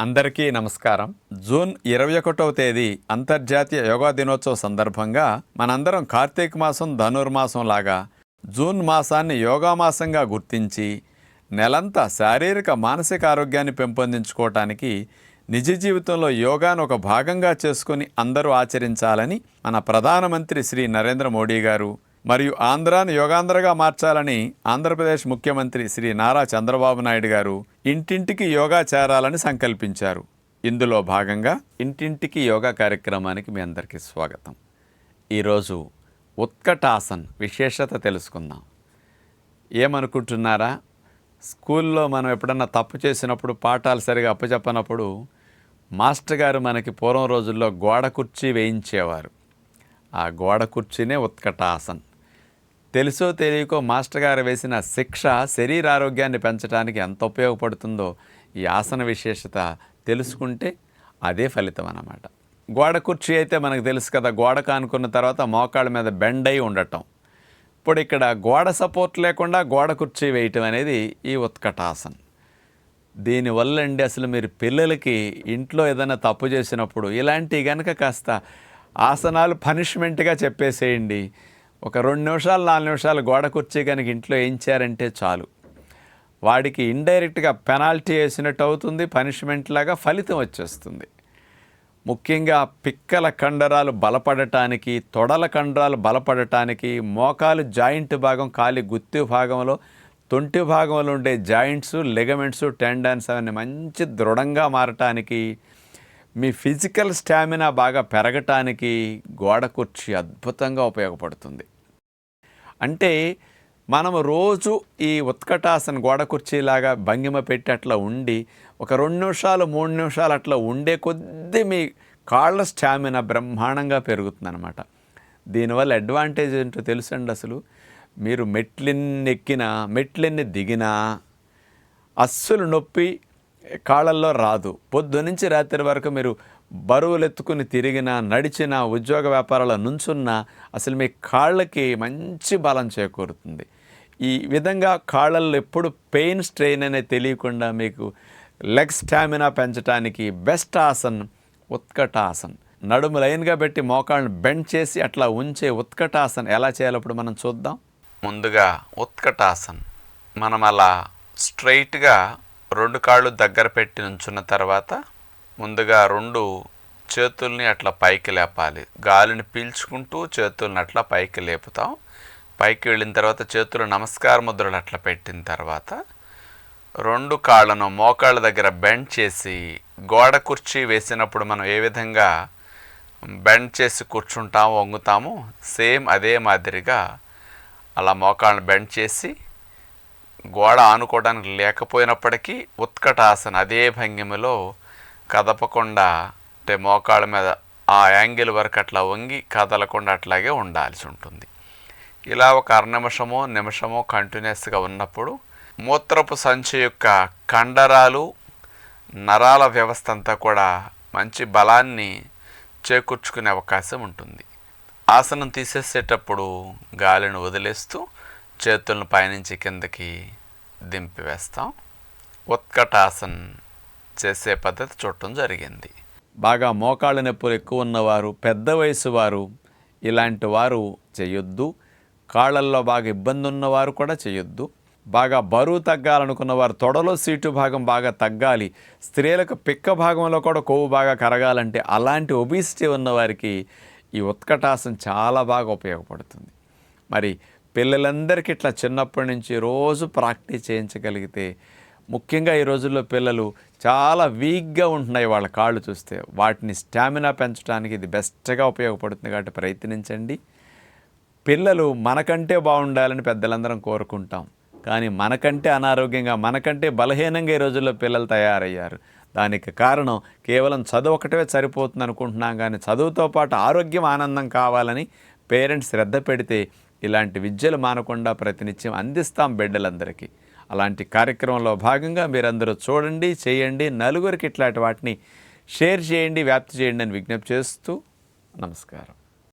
అందరికీ నమస్కారం. జూన్ ఇరవై ఒకటవ తేదీ అంతర్జాతీయ యోగా దినోత్సవ సందర్భంగా మనందరం కార్తీక మాసం ధనుర్మాసం లాగా జూన్ మాసాన్ని యోగా మాసంగా గుర్తించి నెలంతా శారీరక మానసిక ఆరోగ్యాన్ని పెంపొందించుకోవటానికి నిజ జీవితంలో యోగాను ఒక భాగంగా చేసుకుని అందరూ ఆచరించాలని మన ప్రధానమంత్రి శ్రీ నరేంద్ర మోడీ గారు మరియు ఆంధ్రాను యోగాంధ్రగా మార్చాలని ఆంధ్రప్రదేశ్ ముఖ్యమంత్రి శ్రీ నారా చంద్రబాబు నాయుడు గారు ఇంటింటికి యోగా చేరాలని సంకల్పించారు. ఇందులో భాగంగా ఇంటింటికి యోగా కార్యక్రమానికి మీ అందరికీ స్వాగతం. ఈరోజు ఉత్కటాసన్ విశేషత తెలుసుకుందాం. ఏమనుకుంటున్నారా? స్కూల్లో మనం ఎప్పుడన్నా తప్పు చేసినప్పుడు పాఠాలు సరిగా అప్పచెప్పనప్పుడు మాస్టర్ గారు మనకి పూర్వం రోజుల్లో గోడ కుర్చీ వేయించేవారు. ఆ గోడ కుర్చీనే ఉత్కటాసన్. తెలుసో తెలియకో మాస్టర్ గారు వేసిన శిక్ష శరీర ఆరోగ్యాన్ని పెంచడానికి ఎంత ఉపయోగపడుతుందో ఈ ఆసన విశేషత తెలుసుకుంటే అదే ఫలితం అన్నమాట. గోడ కుర్చీ అయితే మనకు తెలుసు కదా గోడ కానుకున్న తర్వాత మోకాళ్ళ మీద బెండ్ అయి ఉండటం. ఇప్పుడు ఇక్కడ గోడ సపోర్ట్ లేకుండా గోడ కుర్చీ వేయటం అనేది ఈ ఉత్కటాసన్. దీనివల్ల అండి అసలు మీరు పిల్లలకి ఇంట్లో ఏదైనా తప్పు చేసినప్పుడు ఇలాంటివి కనుక కాస్త ఆసనాలు పనిష్మెంట్గా చెప్పేసేయండి. ఒక రెండు నిమిషాలు నాలుగు నిమిషాలు గోడ కుర్చీ కనుక ఇంట్లో చేయారంటే చాలు. వాడికి ఇండైరెక్ట్గా పెనాల్టీ వేసినట్టు అవుతుంది పనిష్మెంట్ లాగా ఫలితం వచ్చేస్తుంది. ముఖ్యంగా పిక్కల కండరాలు బలపడటానికి తొడల కండరాలు బలపడటానికి మోకాలు జాయింట్ భాగం కాలి గుత్తి భాగంలో తొంటి భాగంలో ఉండే జాయింట్స్ లెగమెంట్స్ టెండన్స్ అవన్నీ మంచి దృఢంగా మారటానికి మీ ఫిజికల్ స్టామినా బాగా పెరగటానికి గోడ కుర్చీ అద్భుతంగా ఉపయోగపడుతుంది. అంటే మనము రోజు ఈ ఉత్కటాసన గోడ కుర్చీలాగా భంగిమ పెట్టి అట్లా ఉండి ఒక రెండు నిమిషాలు మూడు నిమిషాలు అట్లా ఉండే కొద్దీ మీ కాళ్ళ స్టామినా బ్రహ్మాండంగా పెరుగుతుందన్నమాట. దీనివల్ల అడ్వాంటేజ్ ఏంటో తెలుసండి అసలు? మీరు మెట్లెన్ని ఎక్కినా మెట్లెన్ని దిగినా అస్సలు నొప్పి కాళ్ళల్లో రాదు. పొద్దు నుంచి రాత్రి వరకు మీరు బరువులు ఎత్తుకుని తిరిగినా నడిచినా ఉద్యోగ వ్యాపారాల నుంచున్నా అసలు మీ కాళ్ళకి మంచి బలం చేకూరుతుంది. ఈ విధంగా కాళ్ళల్లో ఎప్పుడు పెయిన్ స్ట్రెయిన్ అనేది తెలియకుండా మీకు లెగ్ స్టామినా పెంచడానికి బెస్ట్ ఆసన్ ఉత్కటాసన్. నడుము లైన్గా పెట్టి మోకాళ్ళను బెండ్ చేసి అట్లా ఉంచే ఉత్కటాసన్ ఎలా చేయాలో ఇప్పుడు మనం చూద్దాం. ముందుగా ఉత్కటాసన్. మనం అలా స్ట్రైట్గా రెండు కాళ్ళు దగ్గర పెట్టి నుంచున్న తర్వాత ముందుగా రెండు చేతుల్ని అట్లా పైకి లేపాలి. గాలిని పీల్చుకుంటూ చేతుల్ని అట్లా పైకి లేపుతాం. పైకి వెళ్ళిన తర్వాత చేతులు నమస్కార ముద్రలు అట్లా పెట్టిన తర్వాత రెండు కాళ్ళను మోకాళ్ళ దగ్గర బెండ్ చేసి గోడ కుర్చీ వేసినప్పుడు మనం ఏ విధంగా బెండ్ చేసి కూర్చుంటాము వంగుతాము సేమ్ అదే మాదిరిగా అలా మోకాళ్ళను బెండ్ చేసి గోడ ఆనుకోవడానికి లేకపోయినప్పటికీ ఉత్కటాసన అదే భంగిమలో కదపకుండా అంటే మోకాళ్ళ మీద ఆ యాంగిల్ వరకు అట్లా వంగి కదలకుండా అట్లాగే ఉండాల్సి ఉంటుంది. ఇలా ఒక అర నిమిషమో నిమిషమో కంటిన్యూస్గా ఉన్నప్పుడు మూత్రపు సంచి యొక్క కండరాలు నరాల వ్యవస్థ అంతా కూడా మంచి బలాన్ని చేకూర్చుకునే అవకాశం ఉంటుంది. ఆసనం తీసేసేటప్పుడు గాలిని వదిలేస్తూ చేతులను పైనుంచి కిందకి దింపివేస్తాం. ఉత్కటాసన్ చేసే పద్ధతి చూడటం జరిగింది. బాగా మోకాళ్ళ నొప్పులు ఎక్కువ ఉన్నవారు పెద్ద వయసు వారు ఇలాంటి వారు చేయొద్దు. కాళ్ళల్లో బాగా ఇబ్బంది ఉన్నవారు కూడా చేయొద్దు. బాగా బరువు తగ్గాలనుకున్న వారు తొడలో సీటు భాగం బాగా తగ్గాలి. స్త్రీలకు పిక్క భాగంలో కూడా కొవ్వు బాగా కరగాలంటే అలాంటి ఒబిసిటీ ఉన్నవారికి ఈ ఉత్కటాసం చాలా బాగా ఉపయోగపడుతుంది. మరి పిల్లలందరికీ ఇట్లా చిన్నప్పటి నుంచి రోజు ప్రాక్టీస్ చేయించగలిగితే ముఖ్యంగా ఈ రోజుల్లో పిల్లలు చాలా వీక్గా ఉంటున్నాయి వాళ్ళ కాళ్ళు చూస్తే. వాటిని స్టామినా పెంచడానికి ఇది బెస్ట్గా ఉపయోగపడుతుంది కాబట్టి ప్రయత్నించండి. పిల్లలు మనకంటే బాగుండాలని పెద్దలందరం కోరుకుంటాం. కానీ మనకంటే అనారోగ్యంగా మనకంటే బలహీనంగా ఈ రోజుల్లో పిల్లలు తయారయ్యారు. దానికి కారణం కేవలం చదువు ఒకటే సరిపోతుంది అనుకుంటున్నాం కానీ చదువుతో పాటు ఆరోగ్యం ఆనందం కావాలని పేరెంట్స్ శ్రద్ధ పెడితే ఇలాంటి విద్యలు మానకుండా ప్రతినిత్యం అందిస్తాం బిడ్డలందరికీ. అలాంటి కార్యక్రమంలో భాగంగా మీరందరూ చూడండి చేయండి నలుగురికి ఇట్లాంటి వాటిని షేర్ చేయండి వ్యాప్తి చేయండి అని విజ్ఞప్తి చేస్తూ నమస్కారం.